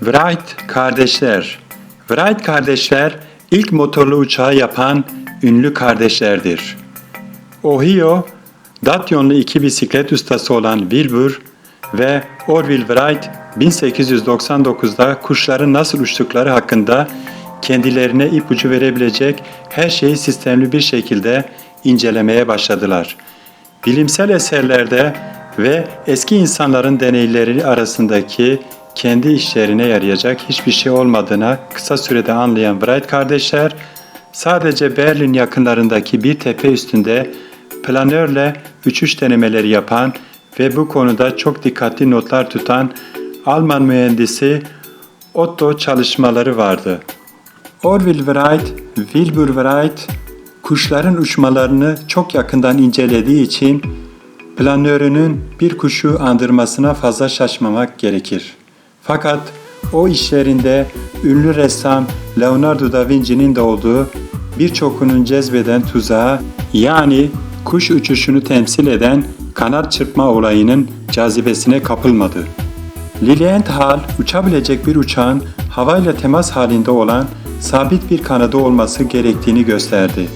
Wright kardeşler. Wright kardeşler ilk motorlu uçağı yapan ünlü kardeşlerdir. Ohio, Datyonlu iki bisiklet ustası olan Wilbur ve Orville Wright 1899'da kuşların nasıl uçtukları hakkında kendilerine ipucu verebilecek her şeyi sistemli bir şekilde incelemeye başladılar. Bilimsel eserlerde ve eski insanların deneyleri arasındaki kendi işlerine yarayacak hiçbir şey olmadığına kısa sürede anlayan Wright kardeşler sadece Berlin yakınlarındaki bir tepe üstünde planörle uçuş denemeleri yapan ve bu konuda çok dikkatli notlar tutan Alman mühendisi Otto çalışmaları vardı. Orville Wright, Wilbur Wright kuşların uçmalarını çok yakından incelediği için planörünün bir kuşu andırmasına fazla şaşmamak gerekir. Fakat o işlerinde ünlü ressam Leonardo da Vinci'nin de olduğu birçokunun cezbeden tuzağı yani kuş uçuşunu temsil eden kanat çırpma olayının cazibesine kapılmadı. Lilienthal uçabilecek bir uçağın havayla temas halinde olan sabit bir kanadı olması gerektiğini gösterdi.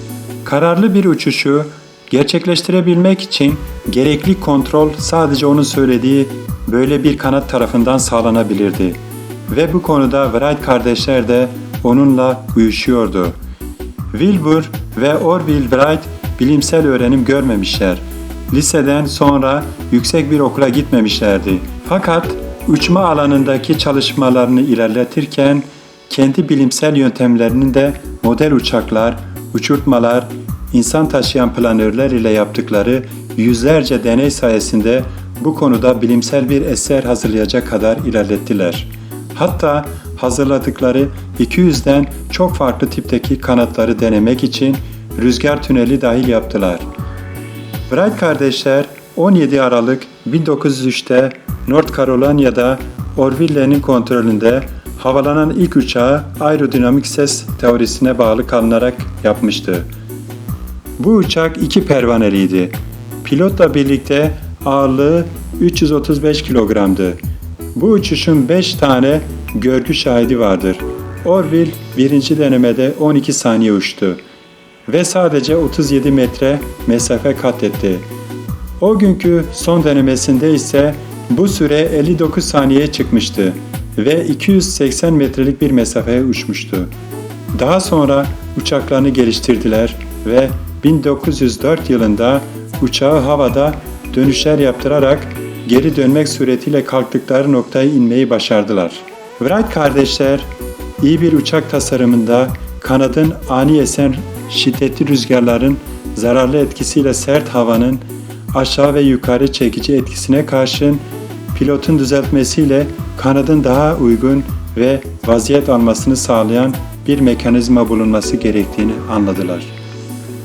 Kararlı bir uçuşu gerçekleştirebilmek için gerekli kontrol sadece onun söylediği böyle bir kanat tarafından sağlanabilirdi. Ve bu konuda Wright kardeşler de onunla uyuşuyordu. Wilbur ve Orville Wright bilimsel öğrenim görmemişler. Liseden sonra yüksek bir okula gitmemişlerdi. Fakat uçma alanındaki çalışmalarını ilerletirken kendi bilimsel yöntemlerinin de model uçaklar, uçurtmalar, insan taşıyan planörler ile yaptıkları yüzlerce deney sayesinde bu konuda bilimsel bir eser hazırlayacak kadar ilerlettiler. Hatta hazırladıkları 200'den çok farklı tipteki kanatları denemek için rüzgar tüneli dahil yaptılar. Wright kardeşler 17 Aralık 1903'te North Carolina'da Orville'nin kontrolünde havalanan ilk uçağı aerodinamik ses teorisine bağlı kalınarak yapmıştı. Bu uçak iki pervaneliydi. Pilotla birlikte ağırlığı 335 kilogramdı. Bu uçuşun 5 tane görgü şahidi vardır. Orville birinci denemede 12 saniye uçtu ve sadece 37 metre mesafe kat etti. O günkü son denemesinde ise bu süre 59 saniyeye çıkmıştı ve 280 metrelik bir mesafeye uçmuştu. Daha sonra uçaklarını geliştirdiler ve 1904 yılında uçağı havada dönüşler yaptırarak geri dönmek suretiyle kalktıkları noktaya inmeyi başardılar. Wright kardeşler iyi bir uçak tasarımında kanadın ani esen şiddetli rüzgarların zararlı etkisiyle sert havanın aşağı ve yukarı çekici etkisine karşın pilotun düzeltmesiyle kanadın daha uygun ve vaziyet almasını sağlayan bir mekanizma bulunması gerektiğini anladılar.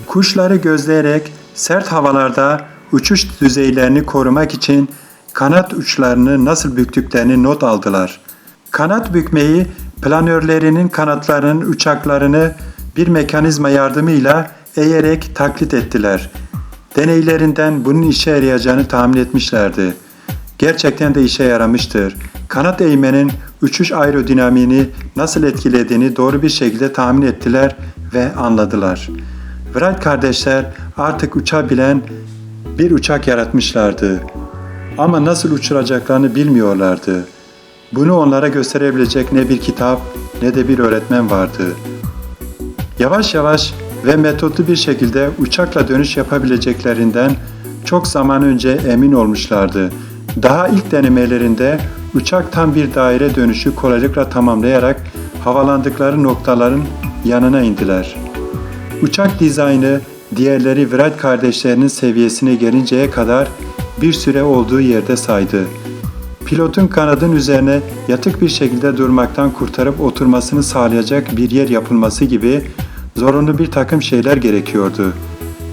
Kuşları gözleyerek sert havalarda uçuş düzeylerini korumak için kanat uçlarını nasıl büktüklerini not aldılar. Kanat bükmeyi planörlerinin kanatlarının uçaklarını bir mekanizma yardımıyla eğerek taklit ettiler. Deneylerinden bunun işe yarayacağını tahmin etmişlerdi. Gerçekten de işe yaramıştır. Kanat eğmenin uçuş aerodinamiğini nasıl etkilediğini doğru bir şekilde tahmin ettiler ve anladılar. Wright kardeşler artık uçabilen bir uçak yaratmışlardı. Ama nasıl uçuracaklarını bilmiyorlardı. Bunu onlara gösterebilecek ne bir kitap ne de bir öğretmen vardı. Yavaş yavaş ve metotlu bir şekilde uçakla dönüş yapabileceklerinden çok zaman önce emin olmuşlardı. Daha ilk denemelerinde uçak tam bir daire dönüşü kolaylıkla tamamlayarak havalandıkları noktaların yanına indiler. Uçak dizaynı diğerleri Wright kardeşlerinin seviyesine gelinceye kadar bir süre olduğu yerde saydı. Pilotun kanadın üzerine yatık bir şekilde durmaktan kurtarıp oturmasını sağlayacak bir yer yapılması gibi zorunlu bir takım şeyler gerekiyordu.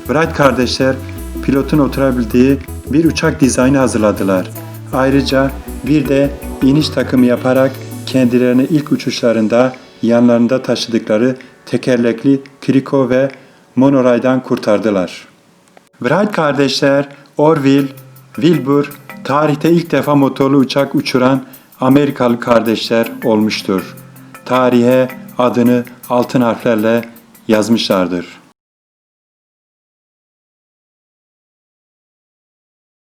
Wright kardeşler pilotun oturabildiği bir uçak dizaynı hazırladılar. Ayrıca bir de iniş takımı yaparak kendilerini ilk uçuşlarında yanlarında taşıdıkları tekerlekli kriko ve monoraydan kurtardılar. Wright kardeşler Orville, Wilbur tarihte ilk defa motorlu uçak uçuran Amerikalı kardeşler olmuştur. Tarihe adını altın harflerle yazmışlardır.